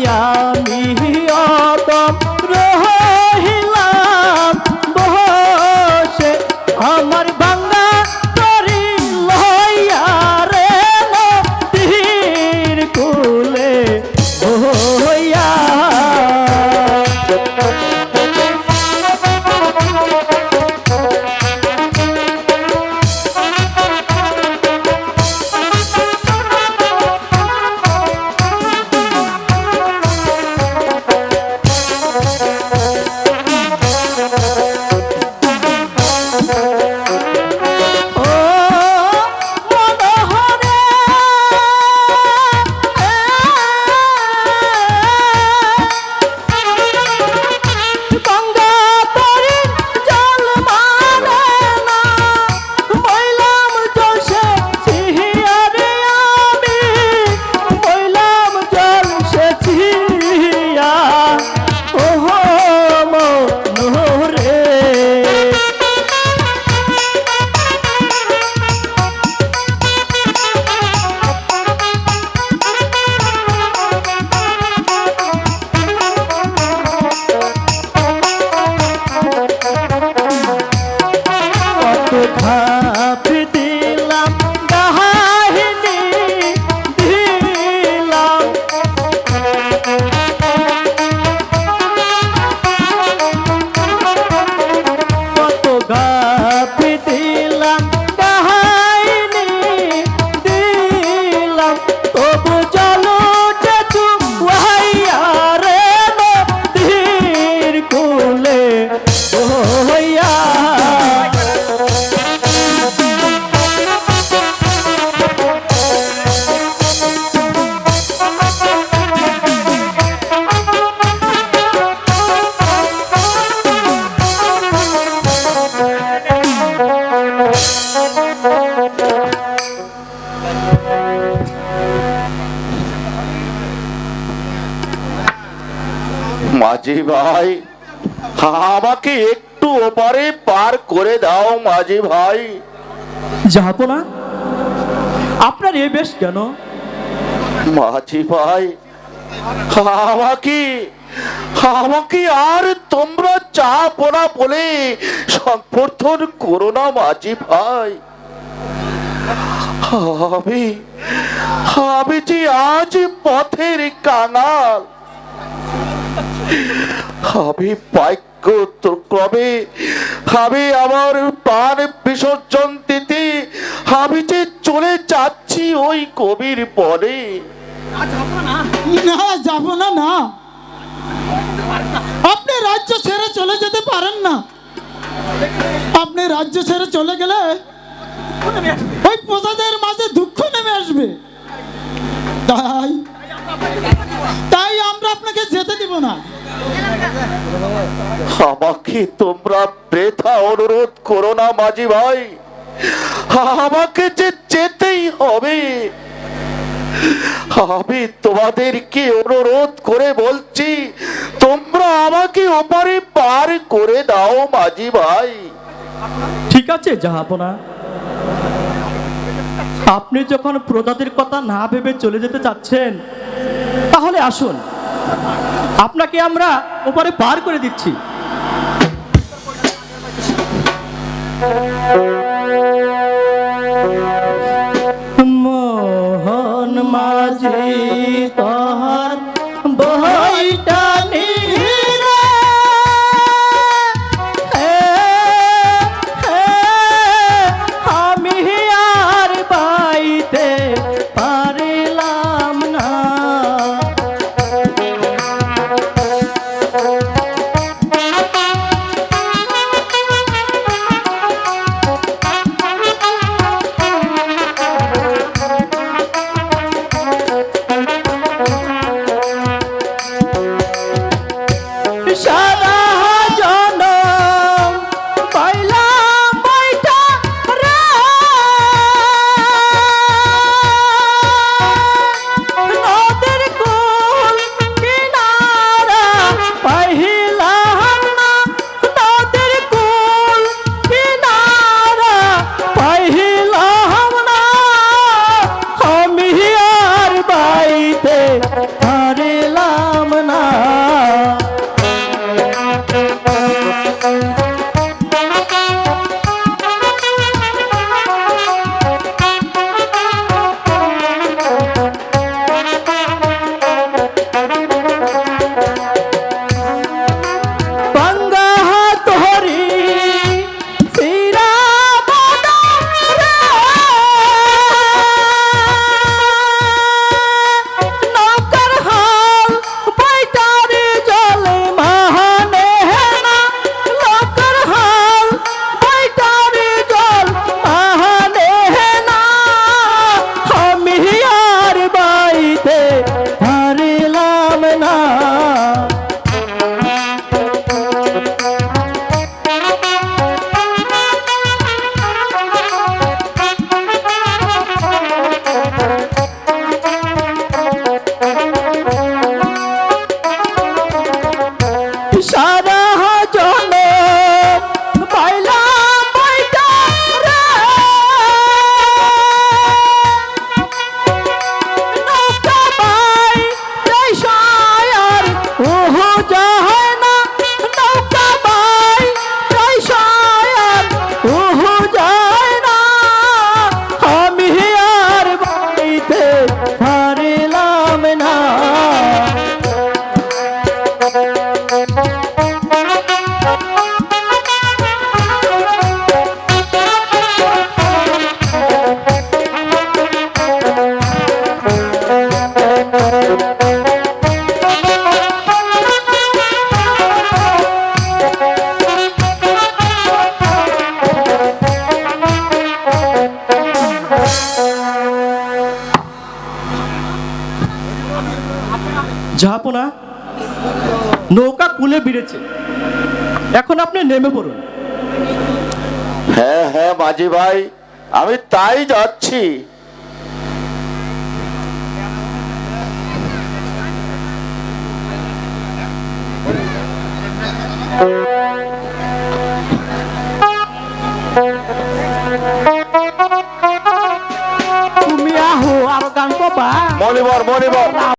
মায়া মাঝি ভাই আমাকে একটু ওপারে পার করে দাও মাঝি ভাই। যাব না আপনার এ বেশ কেন? মাঝি ভাই আমাকে আমাকে আর তোমরা চা পোনা বলে সম্বর্ধন করো না মাঝি ভাই। আমি আমি যে আজ পথের কাঙাল আমি বাক্য ক্রমে, আমি আমার প্রাণ বিসর্জন দিতে, আমি যে চলে যাচ্ছি ওই কবির পরে না, যাব না না। আপনি রাজ্য ছেড়ে চলে যেতে পারেন না। আপনি রাজ্য ছেড়ে চলে গেলে ওই প্রজাদের মাঝে দুঃখ নেমে আসবে। তাই তাই আমরা আপনাকে যেতে দিব না। আমাকে তোমরা বৃথা অনুরোধ করো না মাঝি ভাই। আমাকে যে যেতেই হবে আমি তোমাদেরকে অনুরোধ করে বলছি তোমরা আমাকে ওপারে পার করে দাও মাঝি ভাই। ঠিক আছে জাহাপনা। আপনি যখন প্রজাতির কথা না ভেবে চলে যেতে চাচ্ছেন তাহলে আসুন। আপনাকে আমরা ওপারে পার করে দিচ্ছি। মোহন মাঝি জাহাপনা নৌকা কুলে বিড়েছে। এখন আপনি নেমে পড়ুন। হ্যাঁ হ্যাঁ মাঝি ভাই আমি তাই যাচ্ছি। তুমি আহো আর গান কবা। মনিবর মনিবর